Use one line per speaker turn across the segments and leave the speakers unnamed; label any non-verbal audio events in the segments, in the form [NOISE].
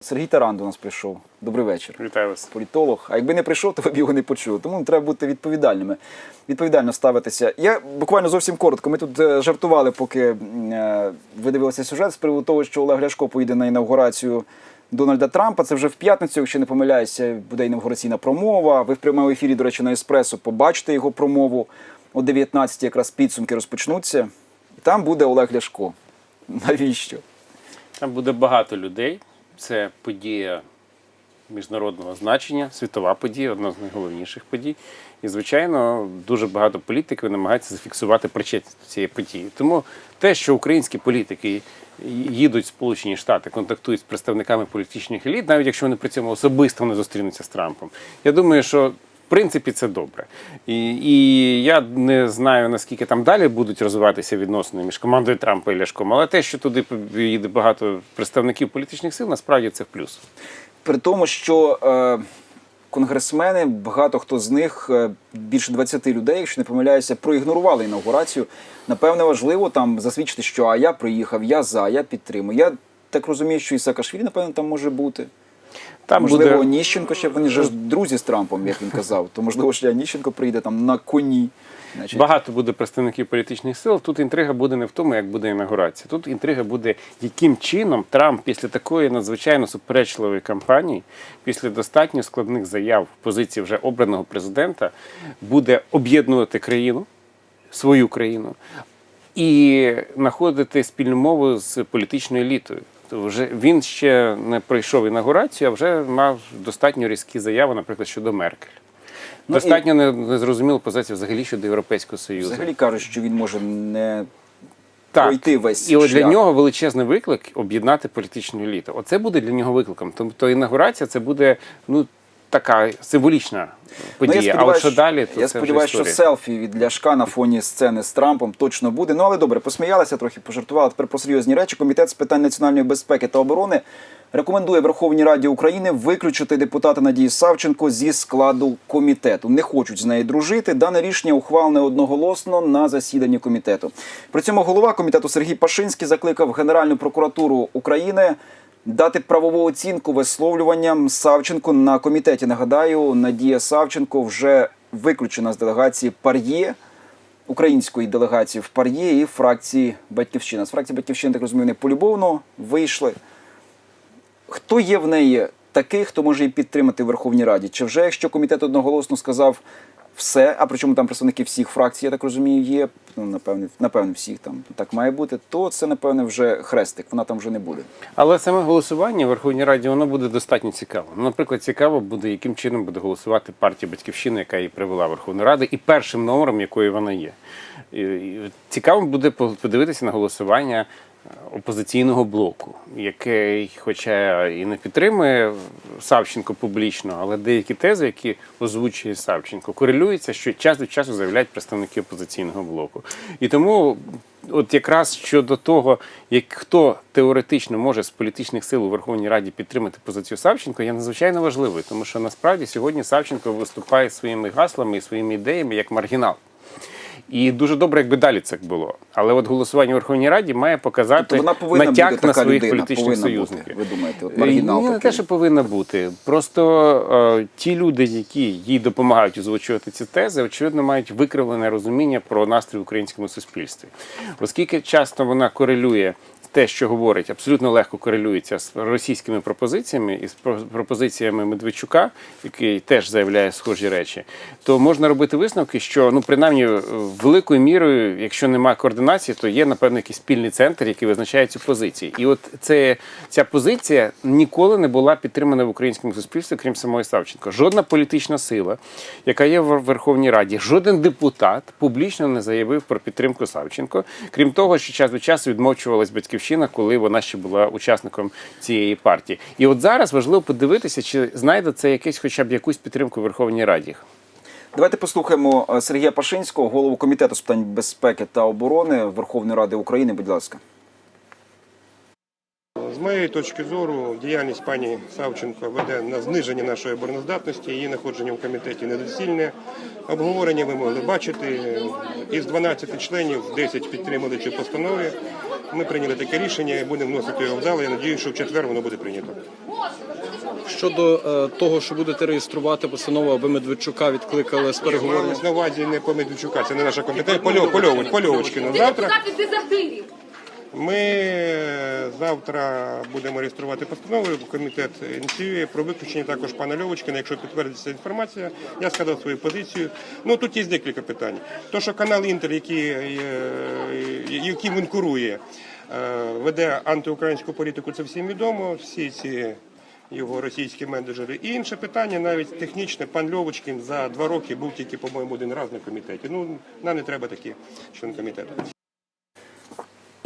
Сергій Таран до нас прийшов. Добрий вечір.
Вітаю вас.
Політолог. А якби не прийшов, то ви б його не почули. Тому треба бути відповідальними. Відповідально ставитися. Я буквально зовсім коротко. Ми тут е, жартували, поки е, ви дивилися сюжет з приводу того, що Олег Ляшко поїде на інавгурацію Дональда Трампа. Це вже в п'ятницю, якщо не помиляюся, буде інавгураційна промова. Ви в прямому ефірі, до речі, на еспресо побачите його промову. О 19 якраз підсумки розпочнуться. І там буде Олег Ляшко. Навіщо?
Там буде багато людей. Це подія міжнародного значення, світова подія, одна з найголовніших подій. І, звичайно, дуже багато політиків намагаються зафіксувати причетність до цієї події. Тому те, що українські політики їдуть в Сполучені Штати, контактують з представниками політичних еліт, навіть якщо вони при цьому особисто не зустрінуться з Трампом, я думаю, що. Принципі, це добре. І, і я не знаю, наскільки там далі будуть розвиватися відносини між командою Трампа і Ляшком, але те, що туди їде багато представників політичних сил, насправді це в плюс.
При тому, що е, конгресмени, багато хто з них, е, більше 20 людей, якщо не помиляюся, проігнорували інаугурацію. Напевне, важливо там засвідчити, що а я приїхав, я за, я підтримую. Я так розумію, що і Саакашвілі, напевно, там може бути.
Там
можливо,
буде
Ніщенко ще вони ж [LAUGHS] друзі з Трампом, як він казав. То можливо, ще Ніщенко прийде там на коні. Значить,
багато буде представників політичних сил. Тут інтрига буде не в тому, як буде інаугурація. Тут інтрига буде, яким чином Трамп після такої надзвичайно суперечливої кампанії, після достатньо складних заяв в позиції вже обраного президента, буде об'єднувати країну, свою країну, і знаходити спільну мову з політичною елітою. Вже він ще не пройшов інаугурацію, а вже мав достатньо різкі заяви, наприклад, щодо Меркель.
Ну,
Достатньо не- незрозуміла позиція взагалі щодо Європейського Союзу.
взагалі кажуть, що він може не
так.
пройти весь
І от для нього величезний виклик об'єднати політичну еліту. Оце буде для нього викликом. Тобто інаугурація це буде ну така символічна подія.
Ну, я
а от що далі, то
я сподіваюся, що селфі від Ляшка на фоні сцени з Трампом точно буде. Ну але добре, посміялися трохи, пожартували. Тепер про серйозні речі. Комітет з питань національної безпеки та оборони рекомендує Верховній Раді України виключити депутата Надії Савченко зі складу комітету. Не хочуть з нею дружити. Дане рішення ухвалене одноголосно на засіданні комітету. При цьому голова комітету Сергій Пашинський закликав Генеральну прокуратуру України. Дати правову оцінку висловлюванням Савченко на комітеті. Нагадаю, Надія Савченко вже виключена з делегації Пар'є, української делегації в Пар'є і фракції Батьківщина. З фракції Батьківщина, так розумію, не полюбовно вийшли. Хто є в неї такий, хто може її підтримати в Верховній Раді? Чи вже якщо комітет одноголосно сказав все, а причому там представники всіх фракцій, я так розумію, є, ну, напевне, напевне, всіх там так має бути, то це, напевне, вже хрестик, вона там вже не буде.
Але саме голосування в Верховній Раді воно буде достатньо цікаво. Ну, Наприклад, цікаво буде, яким чином буде голосувати партія Батьківщина, яка її привела в Верховну Раду, і першим номером якої вона є. Цікаво буде по- подивитися на голосування опозиційного блоку, який, хоча і не підтримує Савченко публічно, але деякі тези, які озвучує Савченко, корелюються, що час від часу заявляють представники опозиційного блоку. І тому от якраз щодо того, як хто теоретично може з політичних сил у Верховній Раді підтримати позицію Савченко, є надзвичайно важливий, тому що насправді сьогодні Савченко виступає своїми гаслами і своїми ідеями як маргінал. І дуже добре, якби далі це було. Але от голосування в Верховній Раді має показати
Тобто вона повинна
натяк
бути
на
така
своїх
людина,
політичних союзників.
ви думаєте, от
Е,
маргінал
Ні, не те, що повинна бути. Просто е, ті люди, які їй допомагають озвучувати ці тези, очевидно, мають викривлене розуміння про настрій в українському суспільстві. Оскільки часто вона корелює те, що говорить, абсолютно легко корелюється з російськими пропозиціями і з пропозиціями Медведчука, який теж заявляє схожі речі, то можна робити висновки, що ну принаймні е, великою мірою, якщо немає координації, то є напевно якийсь спільний центр, який визначає цю позицію. І от це ця позиція ніколи не була підтримана в українському суспільстві, крім самої Савченко. Жодна політична сила, яка є в Верховній Раді, жоден депутат публічно не заявив про підтримку Савченко, крім того, що час від часу відмовчувалась батьківщина, коли вона ще була учасником цієї партії. І от зараз важливо подивитися, чи знайде це якесь, хоча б якусь підтримку в Верховній Раді.
Давайте послухаємо е, Сергія Пашинського, голову комітету з питань безпеки та оборони Верховної Ради України. Будь ласка.
З моєї точки зору, діяльність пані Савченко веде на зниження нашої обороноздатності. Її знаходження в комітеті недоцільне. Обговорення ви могли бачити. Із 12 членів 10 підтримали цю постанові. Ми прийняли таке рішення і будемо вносити його в зал. Я сподіваюся, що в четвер воно буде прийнято.
Щодо е, того, що будете реєструвати постанову, аби Медведчука відкликали з переговорів.
На увазі не по Медведчука, це не наша компетенція. Польовочки на. Завтра
Депутати дезертирів.
Ми е, завтра будемо реєструвати постанову. Комітет ініціює про виключення також пана Льовочкина. Якщо підтвердиться інформація, я сказав свою позицію. Ну тут є декілька питань. То, що канал Інтер, який, е, яким він курує, е, веде антиукраїнську політику, це всім відомо. Всі ці його російські менеджери. І інше питання, навіть технічне, пан Льовочкін за два роки був тільки, по-моєму, один раз на комітеті. Ну, нам не треба такі член комітету.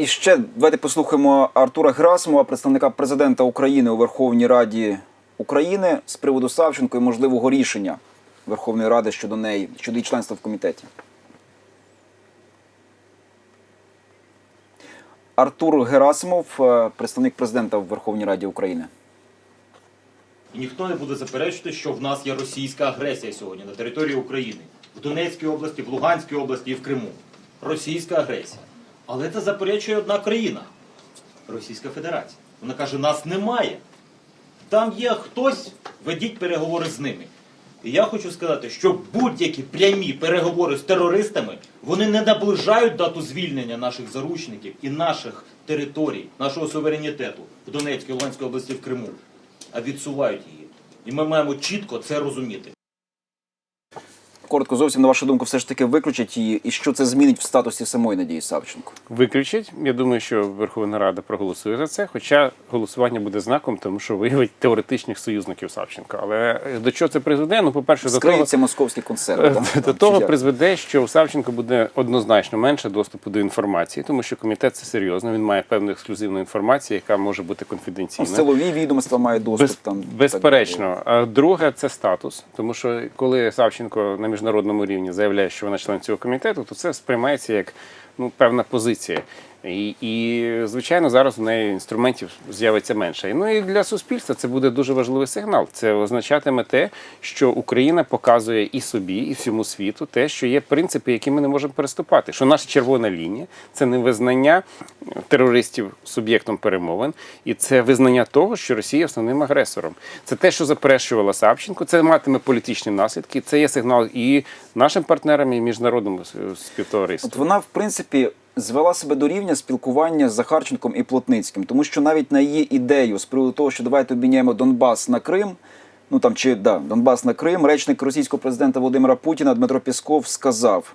І ще давайте послухаємо Артура Герасимова, представника президента України у Верховній Раді України з приводу Савченко і можливого рішення Верховної Ради щодо неї, щодо її членства в комітеті. Артур Герасимов, е, представник президента в Верховній Раді України.
Ніхто не буде заперечувати, що в нас є російська агресія сьогодні на території України, в Донецькій області, в Луганській області і в Криму. Російська агресія. Але це заперечує одна країна Російська Федерація. Вона каже, нас немає. Там є хтось, ведіть переговори з ними. І я хочу сказати, що будь-які прямі переговори з терористами вони не наближають дату звільнення наших заручників і наших територій, нашого суверенітету в Донецькій, Луганській області, в Криму, а відсувають її. І ми маємо чітко це розуміти.
Коротко, зовсім на вашу думку, все ж таки виключать її, і що це змінить в статусі самої Надії Савченко?
Виключить. Я думаю, що Верховна Рада проголосує за це. Хоча голосування буде знаком, тому що виявить теоретичних союзників Савченка. Але е, до чого це призведе? Ну, по-перше, до того,
Скриються московські концерти. да?
До
Там,
того
чи
призведе, що у Савченко буде однозначно менше доступу до інформації, тому що комітет це серйозно. Він має певну ексклюзивну інформацію, яка може бути
Ну,
конфіденційною.
Силові відомства має доступ
Без,
там.
безперечно. А друге це статус. Тому що коли Савченко на міжнародному рівні заявляє, що вона член цього комітету, то це сприймається як ну, певна позиція. І, і звичайно, зараз у неї інструментів з'явиться менше. Ну і для суспільства це буде дуже важливий сигнал. Це означатиме те, що Україна показує і собі, і всьому світу те, що є принципи, які ми не можемо переступати. Що наша червона лінія це не визнання терористів суб'єктом перемовин, і це визнання того, що Росія основним агресором. Це те, що заперечувала Савченко, це матиме політичні наслідки. Це є сигнал і нашим партнерам, і міжнародному співтовариству.
От вона, в принципі, звела себе до рівня спілкування з Захарченком і Плотницьким, тому що навіть на її ідею з приводу того, що давайте обміняємо Донбас на Крим. Ну там чи да, Донбас на Крим, речник російського президента Володимира Путіна Дмитро Пісков сказав.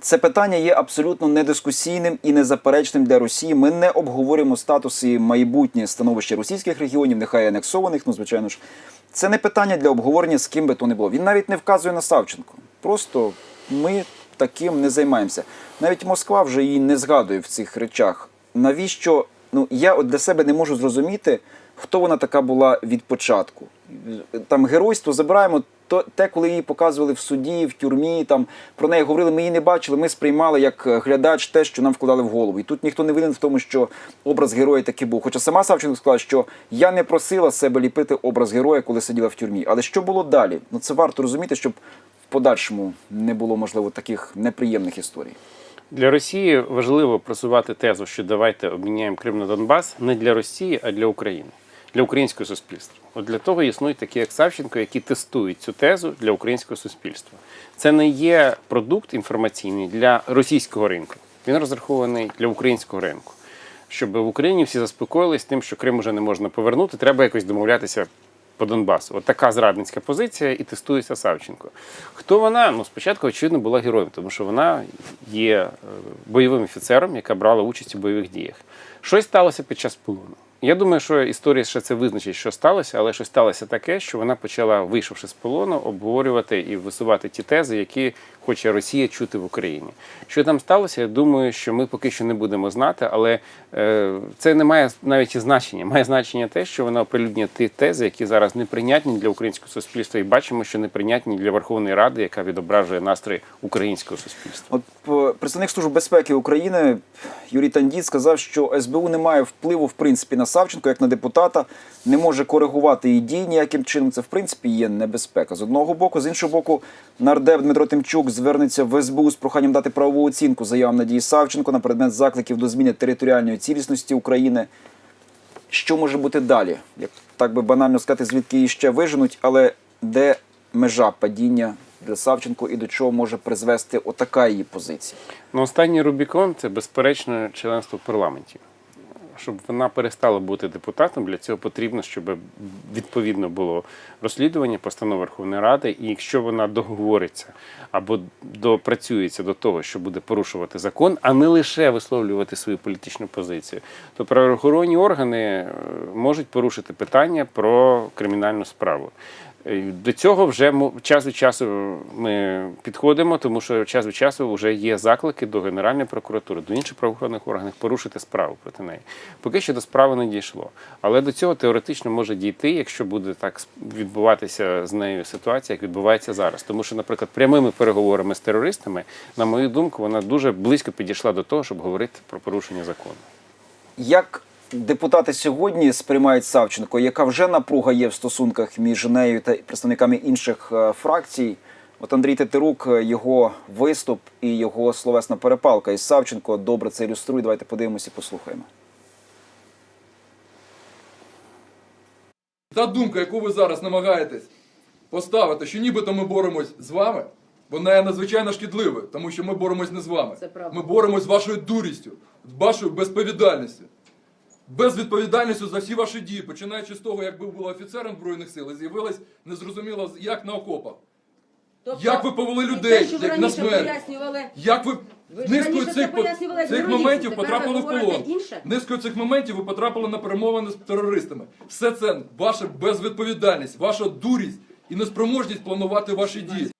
Це питання є абсолютно недискусійним і незаперечним для Росії. Ми не обговорюємо статус і майбутнє становище російських регіонів, нехай анексованих. Ну, звичайно ж, це не питання для обговорення з ким би то не було. Він навіть не вказує на Савченко. Просто ми таким не займаємося. Навіть Москва вже її не згадує в цих речах. Навіщо? Ну я от для себе не можу зрозуміти, хто вона така була від початку. Там геройство забираємо то те, коли її показували в суді, в тюрмі, там про неї говорили, ми її не бачили, ми сприймали як е, глядач те, що нам вкладали в голову. І тут ніхто не винен в тому, що образ героя таки був. Хоча сама Савченко сказала, що я не просила себе ліпити образ героя, коли сиділа в тюрмі. Але що було далі? Ну це варто розуміти, щоб подальшому не було можливо таких неприємних історій.
Для Росії важливо просувати тезу, що давайте обміняємо Крим на Донбас не для Росії, а для України, для українського суспільства. От для того існують такі, як Савченко, які тестують цю тезу для українського суспільства. Це не є продукт інформаційний для російського ринку. Він розрахований для українського ринку. Щоб в Україні всі заспокоїлись тим, що Крим уже не можна повернути, треба якось домовлятися по Донбасу. От така зрадницька позиція і тестується Савченко. Хто вона? Ну, спочатку, очевидно, була героєм, тому що вона є е, бойовим офіцером, яка брала участь у бойових діях. Щось сталося під час полону. Я думаю, що історія ще це визначить, що сталося, але щось сталося таке, що вона почала, вийшовши з полону, обговорювати і висувати ті тези, які хоче Росія чути в Україні. Що там сталося, я думаю, що ми поки що не будемо знати, але е, це не має навіть і значення. Має значення те, що вона оприлюднює ті тези, які зараз неприйнятні для українського суспільства, і бачимо, що неприйнятні для Верховної Ради, яка відображує настрої українського суспільства.
От е, представник Служби безпеки України Юрій Тандіт сказав, що СБУ не має впливу в принципі на Савченко як на депутата, не може коригувати її дії ніяким чином. Це в принципі є небезпека. З одного боку, з іншого боку, нардеп Дмитро Тимчук звернеться в СБУ з проханням дати правову оцінку заявам Надії Савченко на предмет закликів до зміни територіальної цілісності України. Що може бути далі? Як так би банально сказати, звідки її ще виженуть, але де межа падіння для Савченко і до чого може призвести отака її позиція?
Ну, останній Рубікон це безперечно членство в парламенті. Щоб вона перестала бути депутатом, для цього потрібно, щоб відповідно було розслідування постанов Верховної Ради, і якщо вона договориться або допрацюється до того, що буде порушувати закон, а не лише висловлювати свою політичну позицію, то правоохоронні органи е, можуть порушити питання про кримінальну справу. Е, До цього вже час від часу ми підходимо, тому що час від часу вже є заклики до Генеральної прокуратури, до інших правоохоронних органів порушити справу проти неї. Поки що до справи не дійшло. Але до цього теоретично може дійти, якщо буде так відбуватися з нею ситуація, як відбувається зараз. Тому що, наприклад, прямими переговорами з терористами, на мою думку, вона дуже близько підійшла до того, щоб говорити про порушення закону.
Як депутати сьогодні сприймають Савченко, яка вже напруга є в стосунках між нею та представниками інших е, фракцій? От Андрій Тетерук, е, його виступ і його словесна перепалка із Савченко добре це ілюструє. Давайте подивимося і послухаємо.
Та думка, яку ви зараз намагаєтесь поставити, що нібито ми боремось з вами, вона є надзвичайно шкідливою, тому що ми боремось не з вами.
Це правда.
Ми боремось з вашою дурістю, з вашою безповідальністю. Безвідповідальністю за всі ваші дії, починаючи з того, як ви були офіцером Збройних сил і з'явились незрозуміло як на окопах.
Тобто,
Як ви повели людей,
те,
як на смерть? Як ви,
Ви
низкою цих, цих моментів потрапили в полон? Низкою цих моментів ви потрапили на перемовини з терористами. Все це ваша безвідповідальність, ваша дурість і неспроможність планувати ваші дії.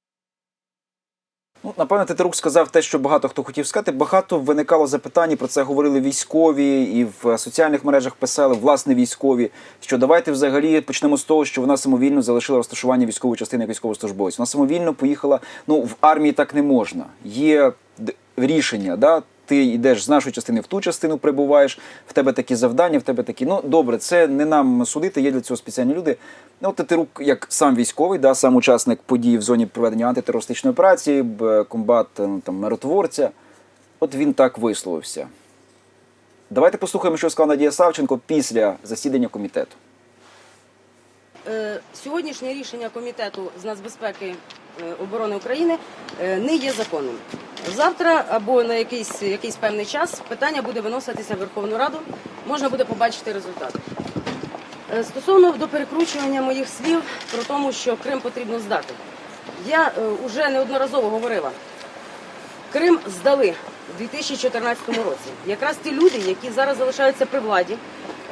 Ну, напевно, Тетерук сказав те, що багато хто хотів сказати. Багато виникало запитань, про це говорили військові, і в соціальних мережах писали власне військові. Що давайте взагалі почнемо з того, що вона самовільно залишила розташування військової частини як військовослужбовець. Вона самовільно поїхала. Ну в армії так не можна. Є рішення, да. Ти йдеш з нашої частини в ту частину прибуваєш, в тебе такі завдання, в тебе такі. Ну добре, це не нам судити, є для цього спеціальні люди. Ну, Тетерук, як сам військовий, да, сам учасник подій в зоні проведення антитерористичної операції, комбат е, там, миротворця. От він так висловився. Давайте послухаємо, що сказала Надія Савченко після засідання комітету.
Е, сьогоднішнє рішення комітету з нацбезпеки е, оборони України е, не є законним. Завтра або на якийсь, якийсь певний час питання буде виноситися в Верховну Раду, можна буде побачити результат. Стосовно до перекручування моїх слів про тому, що Крим потрібно здати, я вже неодноразово говорила. Крим здали у 2014 році. Якраз ті люди, які зараз залишаються при владі,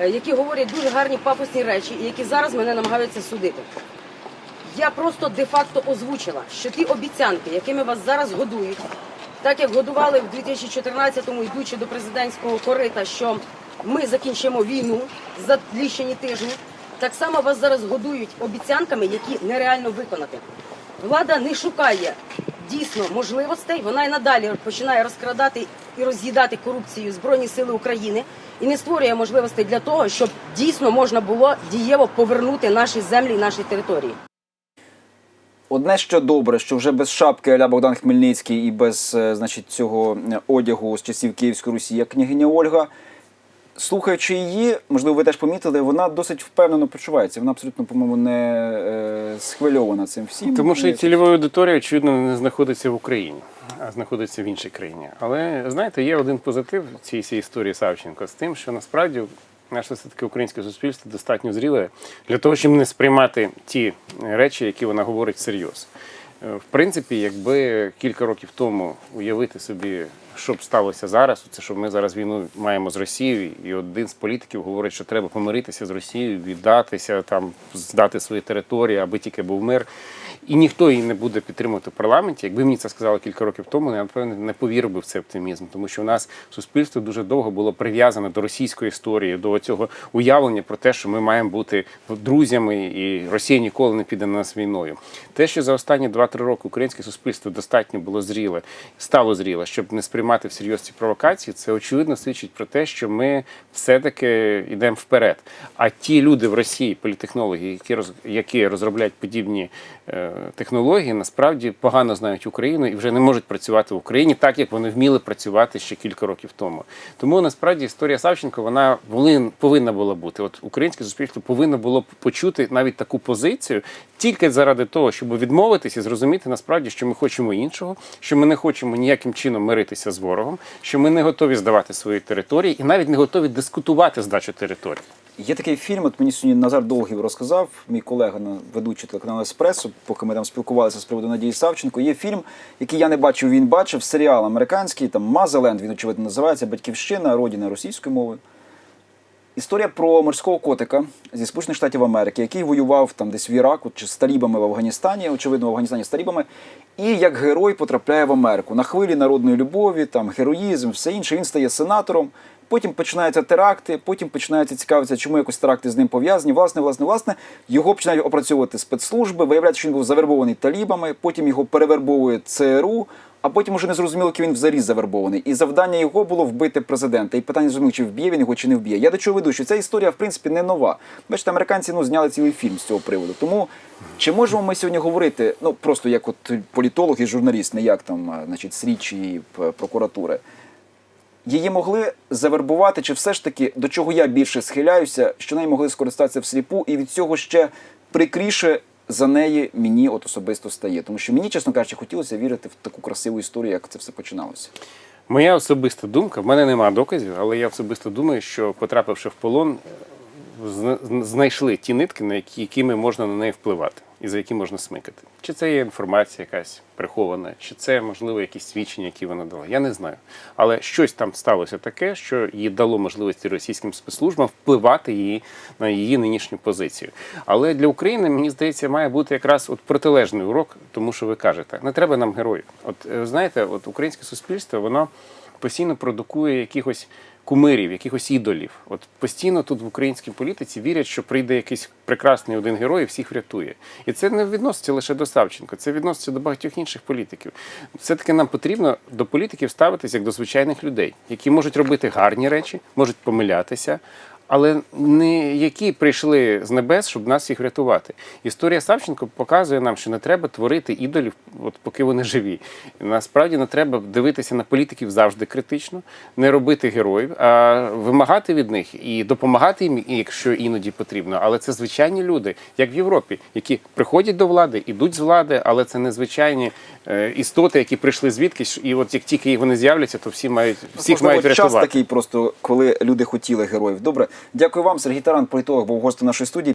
які говорять дуже гарні пафосні речі, і які зараз мене намагаються судити. Я просто де-факто озвучила, що ті обіцянки, якими вас зараз годують, так як годували в 2014-му, йдучи до президентського корита, що ми закінчимо війну за лічені тижні, так само вас зараз годують обіцянками, які нереально виконати. Влада не шукає дійсно можливостей, вона і надалі починає розкрадати і роз'їдати корупцію Збройні Сили України і не створює можливостей для того, щоб дійсно можна було дієво повернути наші землі і наші території.
Одне, що добре, що вже без шапки Аля Богдан Хмельницький і без е, значить, цього е, одягу з часів Київської Русі, як княгиня Ольга. Слухаючи її, можливо, ви теж помітили, вона досить впевнено почувається. Вона абсолютно, по-моєму, не е, схвильована цим всім.
Тому що цільова аудиторія, очевидно, не знаходиться в Україні, а знаходиться в іншій країні. Але знаєте, є один позитив цієї всієї історії Савченко з тим, що насправді наше все таки українське суспільство достатньо зріле для того, щоб не сприймати ті речі, які вона говорить всерйоз. Е, В принципі, якби кілька років тому уявити собі, що б сталося зараз, це що ми зараз війну маємо з Росією, і один з політиків говорить, що треба помиритися з Росією, віддатися там, здати свої території, аби тільки був мир. І ніхто її не буде підтримувати в парламенті. Якби мені це сказали кілька років тому, я напевно не повірив би в цей оптимізм, тому що у нас суспільство дуже довго було прив'язане до російської історії, до цього уявлення про те, що ми маємо бути друзями, і Росія ніколи не піде на нас війною. Те, що за останні 2-3 роки українське суспільство достатньо було зріле, стало зріле, щоб не сприймати. Сприймати всерйоз ці провокації, це очевидно свідчить про те, що ми все-таки йдемо вперед. А ті люди в Росії, політехнологи, які роз, які розробляють подібні е, технології, насправді погано знають Україну і вже не можуть працювати в Україні так, як вони вміли працювати ще кілька років тому. Тому насправді історія Савченко вона повинна була бути. От українське суспільство повинно було почути навіть таку позицію тільки заради того, щоб відмовитися і зрозуміти насправді, що ми хочемо іншого, що ми не хочемо ніяким чином миритися з ворогом, що ми не готові здавати свої території і навіть не готові дискутувати здачу територій.
Є такий фільм, от мені сьогодні Назар Довгів розказав, мій колега ведучий телеканалу Еспресо, поки ми там спілкувалися з приводу Надії Савченко. Є фільм, який я не бачив, він бачив, серіал американський, там Мазеленд, він очевидно називається Батьківщина, родина російської мовою. Історія про морського котика зі Сполучених Штатів Америки, який воював там десь в Іраку чи з талібами в Афганістані, очевидно, в Афганістані з талібами, і як герой потрапляє в Америку на хвилі народної любові, там героїзм, все інше. Він стає сенатором. Потім починаються теракти, потім починається цікавитися, чому якось теракти з ним пов'язані. Власне, власне, власне, його починають опрацьовувати спецслужби. Виявляється, що він був завербований талібами, потім його перевербовує ЦРУ. А потім уже не зрозуміло, ким він взагалі завербований. І завдання його було вбити президента. І питання зрозуміло, чи вб'є він його, чи не вб'є. Я до чого веду, що ця історія, в принципі, не нова. Бачите, американці ну, зняли цілий фільм з цього приводу. Тому чи можемо ми сьогодні говорити, ну просто як от політолог і журналіст, не як там, значить, слідчі і прокуратури. Її могли завербувати, чи все ж таки, до чого я більше схиляюся, що неї могли скористатися всліпу, і від цього ще прикріше за неї мені от особисто стає. Тому що мені, чесно кажучи, хотілося вірити в таку красиву історію, як це все починалося.
Моя особиста думка, в мене немає доказів, але я особисто думаю, що потрапивши в полон, знайшли ті нитки, на які, якими можна на неї впливати і за які можна смикати. Чи це є інформація якась прихована, чи це, можливо, якісь свідчення, які вона дала. Я не знаю. Але щось там сталося таке, що їй дало можливості російським спецслужбам впливати її на її нинішню позицію. Але для України, мені здається, має бути якраз от протилежний урок, тому що ви кажете, не треба нам героїв. От е, знаєте, от українське суспільство, воно постійно продукує якихось кумирів, якихось ідолів. От постійно тут в українській політиці вірять, що прийде якийсь прекрасний один герой і всіх врятує. І це не відноситься лише до Савченко, це відноситься до багатьох інших політиків. Все-таки нам потрібно до політиків ставитися як до звичайних людей, які можуть робити гарні речі, можуть помилятися. Але не які прийшли з небес, щоб нас всіх врятувати. Історія Савченко показує нам, що не треба творити ідолів, от поки вони живі. Насправді не треба дивитися на політиків завжди критично, не робити героїв, а вимагати від них і допомагати їм, якщо іноді потрібно. Але це звичайні люди, як в Європі, які приходять до влади, ідуть з влади, але це незвичайні е, істоти, які прийшли звідкись. І от як тільки вони з'являться, то всі мають всіх
Можливо,
мають
час такий просто, коли люди хотіли героїв. Добре, Дякую вам, Сергій Таран, політолог був гостем нашої студії.